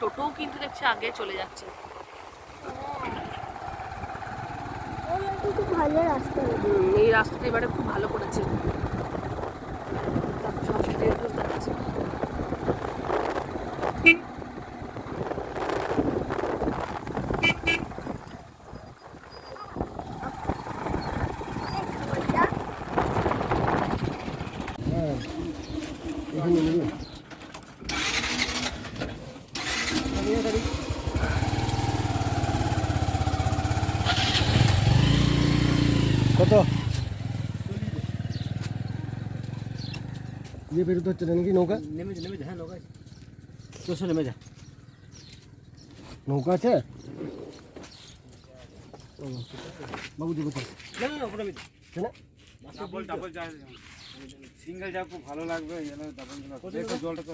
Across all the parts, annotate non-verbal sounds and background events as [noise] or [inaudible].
টোটোও কিন্তু দেখছি আগে চলে যাচ্ছে। এই রাস্তাটা এবারে খুব ভালো করেছে দেখো, সব ট্রেন চলতে যাচ্ছে। হ্যাঁ এখানে নেবে কত ইয়ে বেরোতে হচ্ছে না নাকি নৌকা নেমে যা নেমে যা হ্যাঁ নৌকা আছে। তোর সঙ্গে নেমে যা নৌকা আছে ও, বাবু দেবো তো না না না ওপরে আমি কেন ডাবল ডাবল যা সিঙ্গেল যা খুব ভালো লাগবে যেন ডাবল দেখো জলটা তো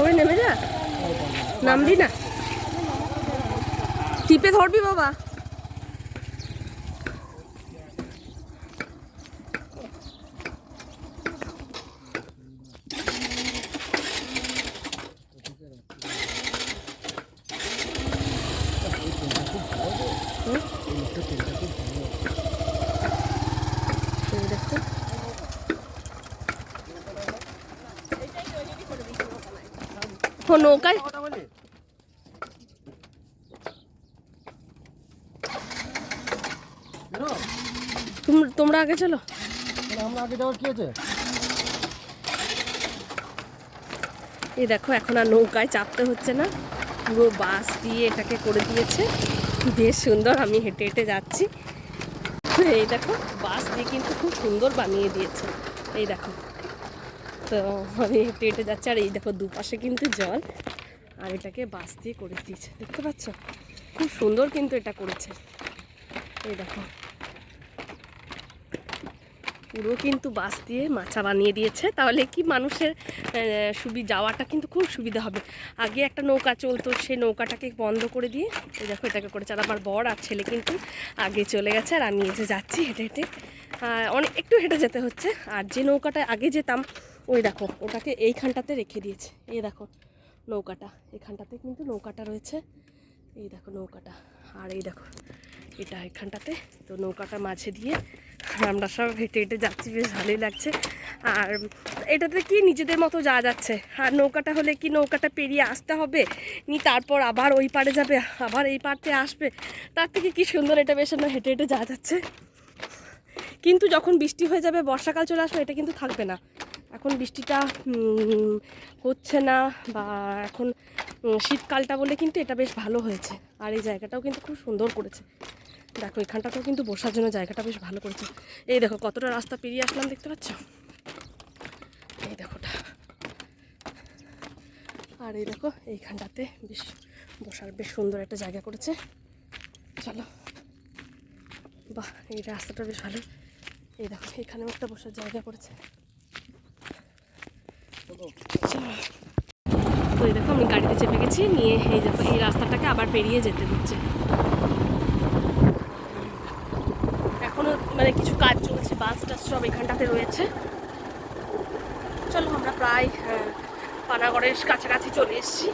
ওই নেমে যা নামবি না টিপে ধরবি বাবা নৌকায়। তোমরা আগে চলো। আমরা আগে যাওয়ার কি আছে এই দেখো, এখন আর নৌকায় চাপতে হচ্ছে না। পুরো বাস দিয়ে এটাকে করে দিয়েছে। বেশ সুন্দর, আমি হেঁটে হেঁটে যাচ্ছি। এই দেখো বাস দিয়ে কিন্তু খুব সুন্দর বানিয়ে দিয়েছে। এই দেখো। তো আমি হেঁটে হেঁটে যাচ্ছি, আর এই দেখো দুপাশে কিন্তু জল, আর এটাকে বাস দিয়ে করে দিয়েছে, দেখতে পাচ্ছ? খুব সুন্দর কিন্তু এটা করেছে। এই দেখো। পুরো কিন্তু বাস দিয়ে মাচা বানিয়ে দিয়েছে, তাহলে কি মানুষের সুবি, যাওয়াটা কিন্তু খুব সুবিধা হবে। আগে একটা নৌকা চলতো, সেই নৌকাটাকে বন্ধ করে দিয়ে, এই দেখো এটাকে করেছে, আর আমার বর আর ছেলে কিন্তু আগে চলে গেছে, আর আমি এসে যাচ্ছি হেঁটে হেঁটে। অনেক, একটু হেঁটে যেতে হচ্ছে, আর যে নৌকাটা আগে যেতাম ওই দেখো, ওটাকে এইখানটাতে রেখে দিয়েছে। এই দেখো, নৌকাটা। এখানটাতে কিন্তু নৌকাটা রয়েছে। এই দেখো নৌকাটা। আর এই দেখো, এটা এখানটাতে। তো নৌকাটা মাঝে দিয়ে আমরা সব হেঁটে হেঁটে যাচ্ছি, বেশ ভালোই লাগছে। আর এটাতে কি নিজেদের মতো যাওয়া যাচ্ছে? আর নৌকাটা হলে কি নৌকাটা পেরিয়ে আসতে হবে? নি তারপর আবার ওই পাড়ে যাবে, আবার এই পাড়তে আসবে। তার থেকে কি সুন্দর এটা বেশ না হেঁটে হেঁটে যাওয়া যাচ্ছে। কিন্তু যখন বৃষ্টি হয়ে যাবে, বর্ষাকাল চলে আসবে, এটা কিন্তু থাকবে না। এখন বৃষ্টিটা হচ্ছে না বা এখন শীতকালটা বলে কিন্তু এটা বেশ ভালো হয়েছে। আর এই জায়গাটাও কিন্তু খুব সুন্দর করেছে। দেখো, এখানটাতেও কিন্তু বসার জন্য জায়গাটা বেশ ভালো করেছে। এই দেখো, কতটা রাস্তা পেরিয়ে আসলাম, দেখতে পাচ্ছ? এই দেখোটা আর এই দেখো, এইখানটাতে বেশ বসার বেশ সুন্দর একটা জায়গা করেছে। চলো। বাহ, এই রাস্তাটা বেশ ভালো। এই দেখো, এখানেও একটা বসার জায়গা করেছে। তো এই দেখো, আমি গাড়িতে চেপে গেছি, নিয়ে এই দেখো, এই রাস্তাটাকে আবার পেরিয়ে যেতে হচ্ছে। এখনও মানে কিছু কাজ চলছে, বাস টাস সব এখানটাতে রয়েছে। চলো, আমরা প্রায় পানাগড়ের কাছাকাছি চলে এসেছি।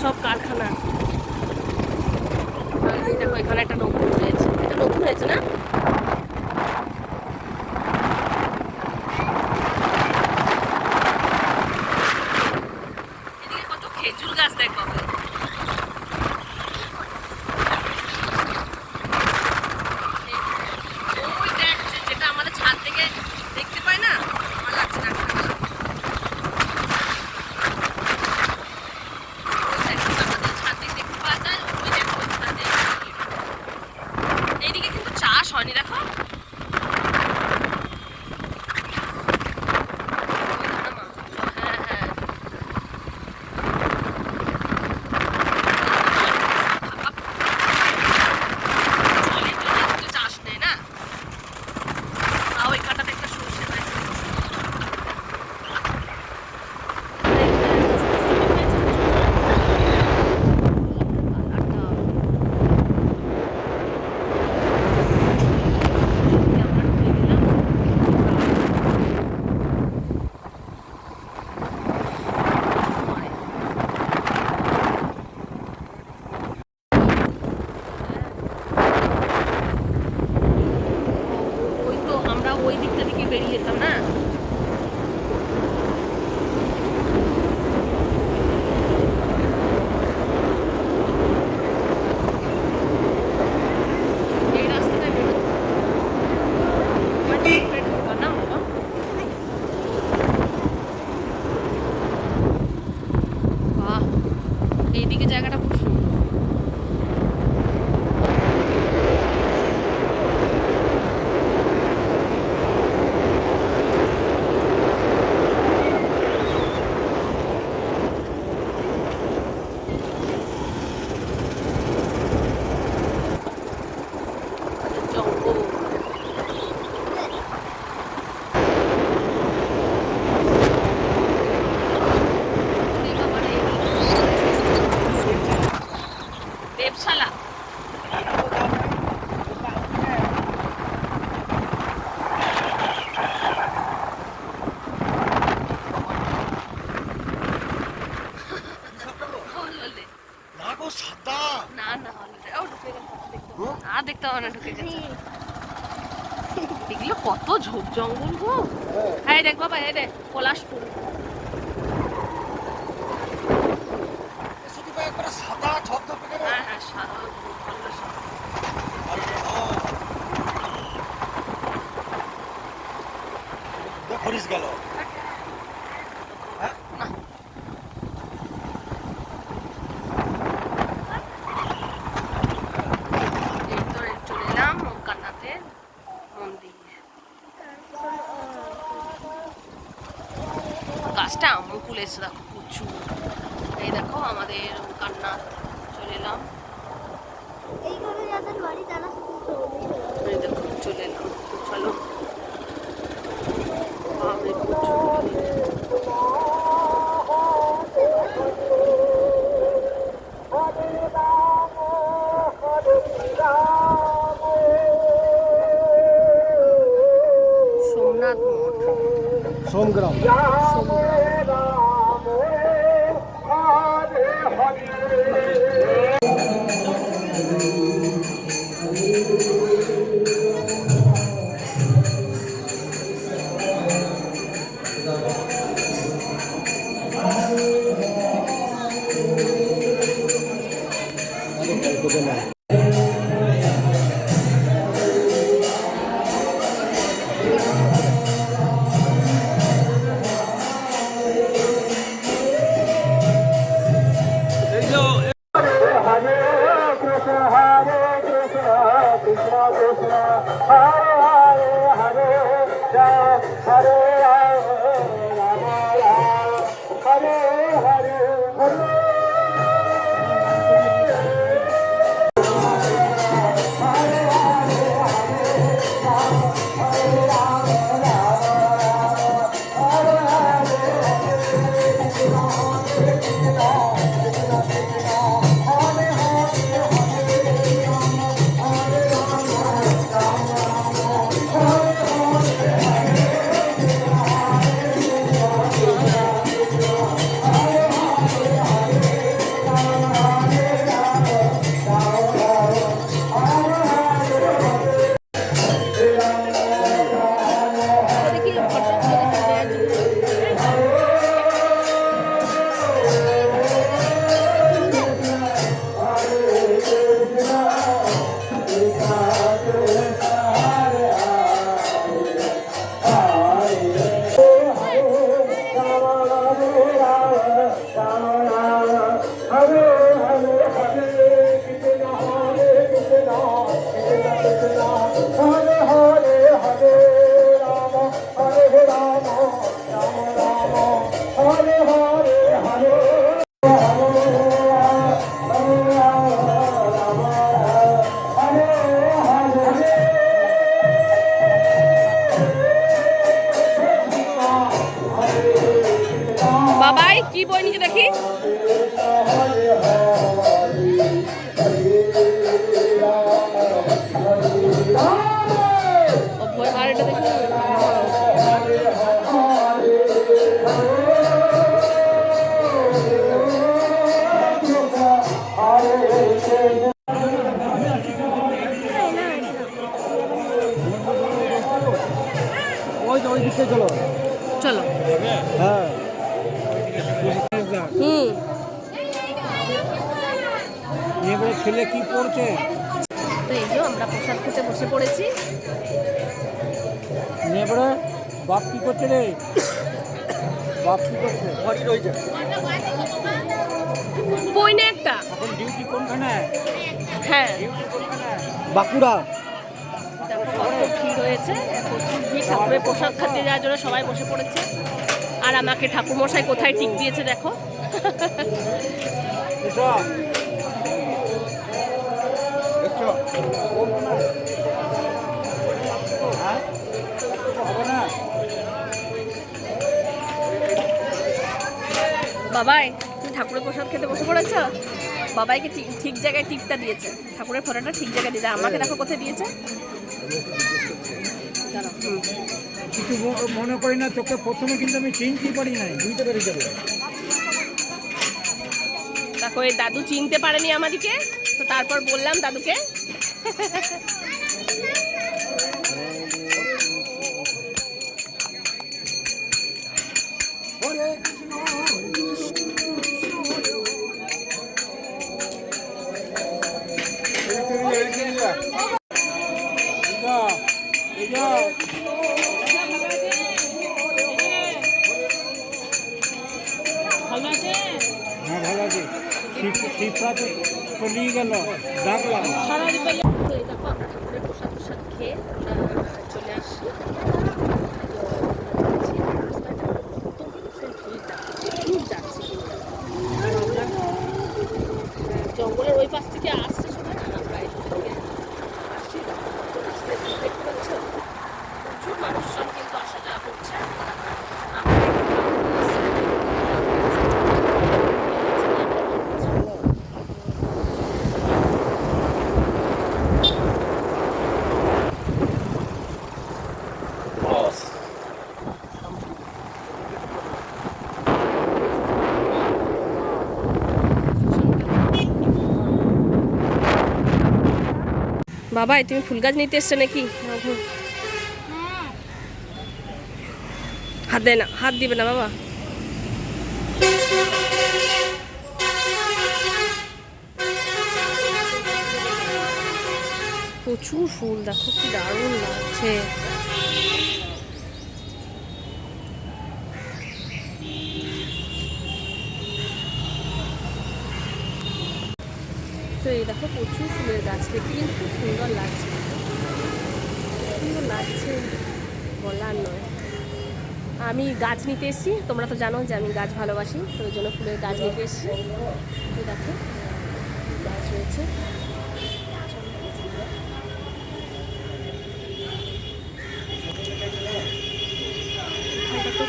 সব কারখানা খরিস গেল। 不会卖 Oh. বই নিচে দেখি। আর এটা দেখি। চলো। চলো। হ্যাঁ। হুম। এবারে ছেলে কি পড়ছে? তো এই যে আমরা প্রসাদ খেতে বসে পড়েছি। এবারে বাপ কি করছে রে? বাপ কি করছে? ঘড়ি রয়েছে। বই একটা। এখন ডিউটি কোনখানে? হ্যাঁ। বাঁকুড়া। ভিড় হয়েছে প্রচুর ভিড় ঠাকুরের প্রসাদ খাতে যাওয়ার জন্য সবাই বসে পড়েছে। আর আমাকে ঠাকুরমশাই কোথায় টিক দিয়েছে দেখো। হ্যাঁ? বাবাই তুমি ঠাকুরের প্রসাদ খেতে বসে পড়েছ? বাবাইকে ঠিক- ঠিক জায়গায় টিপটা দিয়েছে। ঠাকুরের ফটোটা ঠিক জায়গায় দিয়েছে। আমাকে দেখো কোথায় দিয়েছে। দাঁড়াও। কিছু ম- মনে করি না তোকে প্রথমে কিন্তু আমি চিনতেই পারি নাই। বুঝতে পেরে যাবে দেখো এই দাদু চিনতে পারেনি আমাদেরকে তো তারপর বললাম দাদুকে। [laughs] বাবাই তুমি ফুল গাছ নিতে এসছো নাকি? হাত দেয় না, হাত দিবে না বাবা। প্রচুর ফুল, দেখো কি দারুণ লাগছে। দেখো প্রচুর ফুলের গাছ দেখতে কিন্তু খুব সুন্দর লাগছে। সুন্দর লাগছে বলার নয়। আমি গাছ নিতে এসেছি, তোমরা তো জানো যে আমি গাছ ভালোবাসি, তো ওই জন্য ফুলের গাছ নিতে এসেছি। দেখো, গাছ রয়েছে।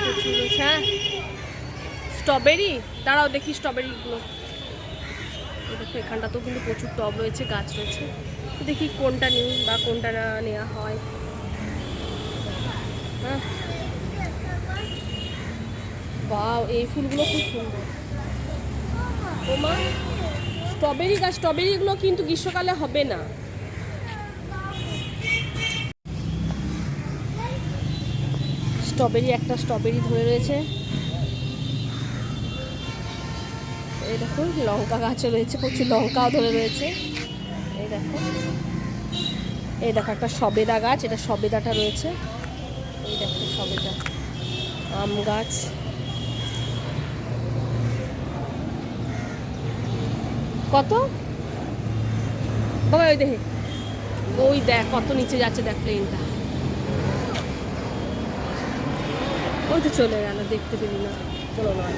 প্রচুর হ্যাঁ স্ট্রবেরি, দাঁড়াও দেখি স্ট্রবেরিগুলো। এখানটাতেও কিন্তু প্রচুর টব রয়েছে, গাছ রয়েছে। দেখি কোনটা নিই বা কোনটা না নেওয়া হয়। হ্যাঁ। বা এই ফুলগুলো খুব সুন্দর। ওমা স্ট্রবেরি গাছ, স্ট্রবেরিগুলো কিন্তু গ্রীষ্মকালে হবে না। স্ট্রবেরি, একটা স্ট্রবেরি ধরে রয়েছে। এই দেখো লঙ্কা গাছও রয়েছে প্রচুর লঙ্কাও ধরে রয়েছে। এই দেখো। এই দেখো একটা সবেদা গাছ এটা সবেদাটা রয়েছে। এই দেখো সবেদা আম গাছ। কত? বাবা ওই দেখে। ওই দেখ কত নিচে যাচ্ছে দেখ প্লেনটা ওই তো চলে গেল দেখতে পেলি না। কোনো নয়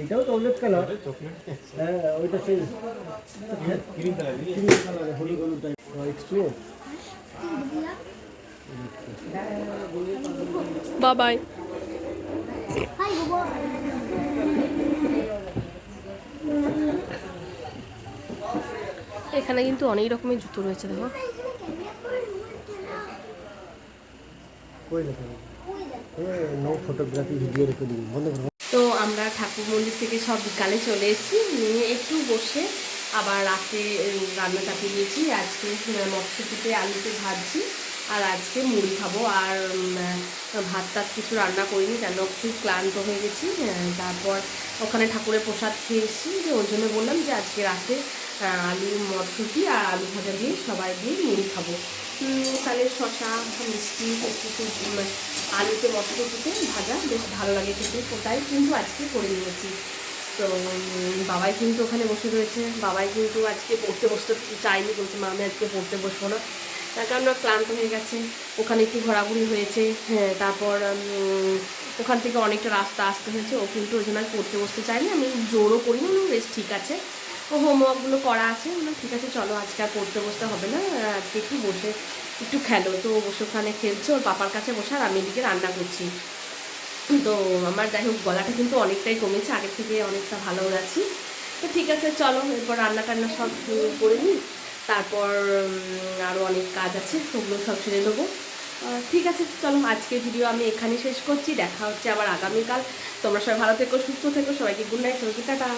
এইটাও চকলেট কালার হ্যাঁ ওইটা সেই ক্রিম কালার ক্রিম কালার হলুদ হলুদ টাইপ এক্সপিরিয়েন্স বাবাই হাই বাবা এখানে কিন্তু অনেক রকমের জুতো রয়েছে দেখো। কই দেখো? নো ফটোগ্রাফি ভিডিও রেখে দিন বন্ধ করো। আমরা ঠাকুর মন্দির থেকে সব বিকালে চলে এসেছি। নিয়ে একটু বসে আবার রাতে রান্না চাপিয়ে দিয়েছি আজকে উম, মটরশুঁটিতে আলুতে ভাজছি আর আজকে মুড়ি খাব। আর ভাত টাত কিছু রান্না করিনি কেন খুব ক্লান্ত হয়ে গেছি। তারপর ওখানে ঠাকুরের প্রসাদ খেয়ে এসেছি যে ওই জন্য বললাম যে আজকে রাতে আলু মটরশুঁটি আর আলু ভাজা দিয়ে সবাই দিয়ে মুড়ি খাব। তাহলে শশা মিষ্টি একটু উম, আলুতে মটরশুঁটিতে ভাজা বেশ ভালো লাগে খেতে। ওটাই কিন্তু আজকে করে নিয়েছি। তো বাবাই কিন্তু ওখানে বসে রয়েছে। বাবাই কিন্তু আজকে পড়তে বসতে চাইনি বলছে মা আমি আজকে পড়তে বসবো না। তার কারণ ক্লান্ত হয়ে গেছে। ওখানে একটু ঘোরাঘুরি হয়েছে। হ্যাঁ তারপর ওখান থেকে অনেকটা রাস্তা আসতে হয়েছে। ও কিন্তু ওই জন্য পড়তে বসতে চাইনি আমি জোরও করিনি বেশ ঠিক আছে। ও হোমওয়ার্কগুলো করা আছে। ঠিক আছে, চলো, আজকে আর পড়তে বসতে হবে না। আজকে একটু বসে একটু খেলো। তো বসে ওখানে খেলছে, ওর পাপার কাছে বসে আর আমি এদিকে রান্না করছি। তো আমার যাই হোক, গলাটা কিন্তু অনেকটাই কমেছে আগের থেকে অনেকটা ভালো আছি। তো ঠিক আছে, চলো, এরপর রান্না টান্না সব করে নিই। তারপর আরও অনেক কাজ আছে, ওগুলো সব সেরে নেব। ঠিক আছে, চলো, আজকের ভিডিও আমি এখানেই শেষ করছি। দেখা হচ্ছে আবার আগামীকাল। তোমরা সবাই ভালো থেকো, সুস্থ থেকো, সবাইকে গুড নাইট সবাইকে টাটা।